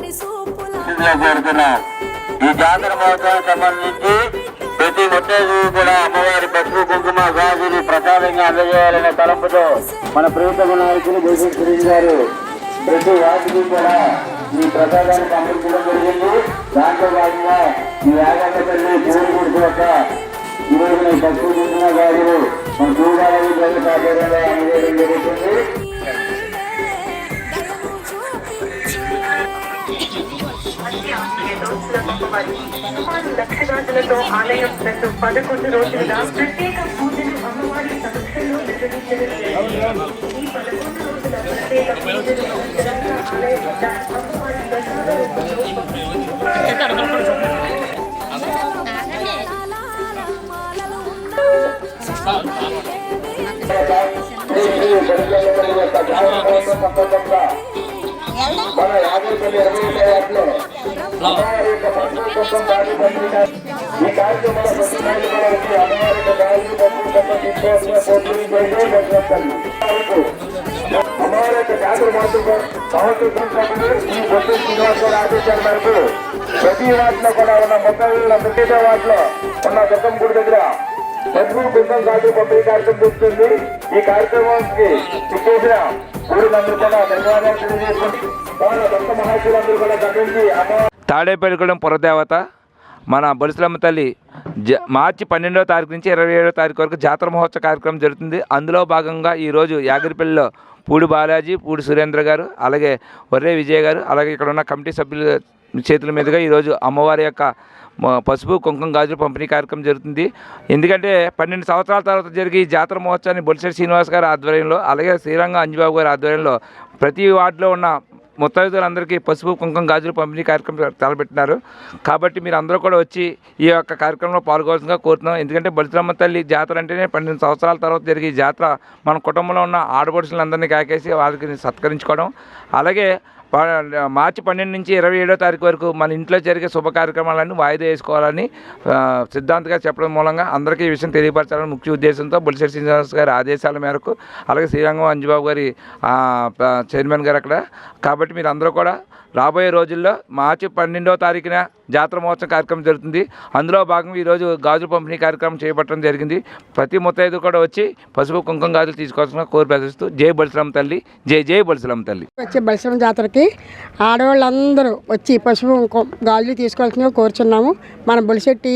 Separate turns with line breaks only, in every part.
స్థితిలో ఈ జాతర మహోత్సవం సంబంధించి ప్రతి ఒట్టేజు కూడా అమ్మవారి పసుపు కుంకుమ గాజులు ప్రసాదంగా అందజేయాలనే తలంపుతో మన ప్రభుత్వ నాయకులు దేశం సురేష్ గారు ప్రతి వాటికి కూడా ఈ ప్రసాదానికి అందించడం జరిగింది. దాంతో భాగంగా ఈ యాగంట తల్లి పూరి యొక్క ఈరోజు పసుపు కుంకుమ గాజులు మన చూడాలని ప్రజల ఆధ్వర్యంలో అందజేయడం జరుగుతుంది.
సుమారు ఆలయం నందు పదకొండు రోజులుగా ప్రత్యేక పూజలు అమ్మవారి సమక్షంలో నిర్వహించడం ఈ పదకొండు రోజుల ప్రత్యేక పూజలు ఆలయం అమ్మవారి ప్రసాద రూపంలో
మన యాభై ఇరవై ఈ కార్యక్రమంలో ప్రతి మహిళ కూడా వచ్చి ఈ బొట్టు శ్రీనివాస ఆదేశాల మేరకు ప్రతి వాటిలో కూడా ఉన్న మొత్తం ప్రత్యేక వాటిలో ఉన్న దుఃఖం గుడి దగ్గర పసుపు బృందం గాజు పంపిణీ కార్యక్రమం జరుగుతుంది ఈ కార్యక్రమానికి ఇచ్చేసిన ఊరినందరూ కూడా ధన్యవాదాలు. తెలియజేసుకుంటూ భక్త మహాశులందరూ కూడా గమనించి అమ్మవారి
తాడేపల్లిగూడెం పురదేవత మన బొలిసలమ్మ తల్లి జ మార్చి పన్నెండవ తారీఖు నుంచి ఇరవై ఏడవ తారీఖు వరకు జాతర మహోత్సవ కార్యక్రమం జరుగుతుంది. అందులో భాగంగా ఈరోజు యాగిరిపల్లిలో పూడి బాలాజీ పూడి సురేంద్ర గారు అలాగే వర్రే విజయ్ గారు అలాగే ఇక్కడ ఉన్న కమిటీ సభ్యుల చేతుల మీదుగా ఈరోజు అమ్మవారి యొక్క పసుపు కుంకుమ గాజులు పంపిణీ కార్యక్రమం జరుగుతుంది. ఎందుకంటే పన్నెండు సంవత్సరాల తర్వాత జరిగే ఈ జాతర మహోత్సవాన్ని బొలిశెట్టి శ్రీనివాస్ గారి ఆధ్వర్యంలో అలాగే శ్రీరంగ అంజబాబు గారి ఆధ్వర్యంలో ప్రతి వార్డులో ఉన్న ముత్తైదులందరికీ పసుపు కుంకుమ గాజులు పంపిణీ కార్యక్రమం తలపెట్టినారు. కాబట్టి మీరు అందరూ కూడా వచ్చి ఈ యొక్క కార్యక్రమంలో పాల్గొవాల్సిందిగా కోరుతున్నాం. ఎందుకంటే బలితమ్మ తల్లి జాతర అంటేనే పన్నెండు సంవత్సరాల తర్వాత జరిగే జాతర. మన కుటుంబంలో ఉన్న ఆడపడుచులందరినీ కాకేసి వారికి సత్కరించుకోవడం. అలాగే మార్చి పన్నెండు నుంచి ఇరవై ఏడో తారీఖు వరకు మన ఇంట్లో జరిగే శుభ కార్యక్రమాలన్నీ వాయిదా వేసుకోవాలని సిద్ధాంతగా చెప్పడం మూలంగా అందరికీ ఈ విషయం తెలియపరచాలని ముఖ్య ఉద్దేశంతో బొలిశెట్టి శ్రీనివాస్ గారి ఆదేశాల మేరకు అలాగే శ్రీరంగం అంజుబాబు గారి చైర్మన్ గారు అక్కడ. కాబట్టి మీరు అందరూ కూడా రాబోయే రోజుల్లో మార్చి పన్నెండో తారీఖున జాతర మహోత్సవం కార్యక్రమం జరుగుతుంది. అందులో భాగంగా ఈరోజు గాజుల పంపిణీ కార్యక్రమం చేపట్టడం జరిగింది. ప్రతి ముత్తైదు కూడా వచ్చి పసుపు కుంకుమ గాజులు తీసుకోవాల్సిన కోరి ప్రదర్శిస్తూ జై బలిశ్రమ తల్లి జై జై బలిశ్రమ తల్లి.
వచ్చే బలిశ్రమ జాతరకి ఆడవాళ్ళందరూ వచ్చి పసుపు కుంకుమ గాజులు తీసుకోవాల్సిందిగా కోరుచున్నాము. మన బొలిశెట్టి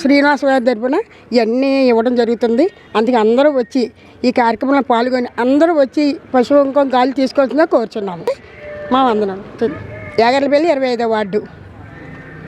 శ్రీనివాస. గారి తరపున ఇవన్నీ ఇవ్వడం జరుగుతుంది. అందుకే అందరూ వచ్చి ఈ కార్యక్రమంలో పాల్గొని అందరూ వచ్చి పసుపు కుంకుమ గాజులు తీసుకోవాల్సిందిగా కోరుచున్నాము. మా వందనం యాగర్లపల్లి ఇరవై ఐదో వార్డు.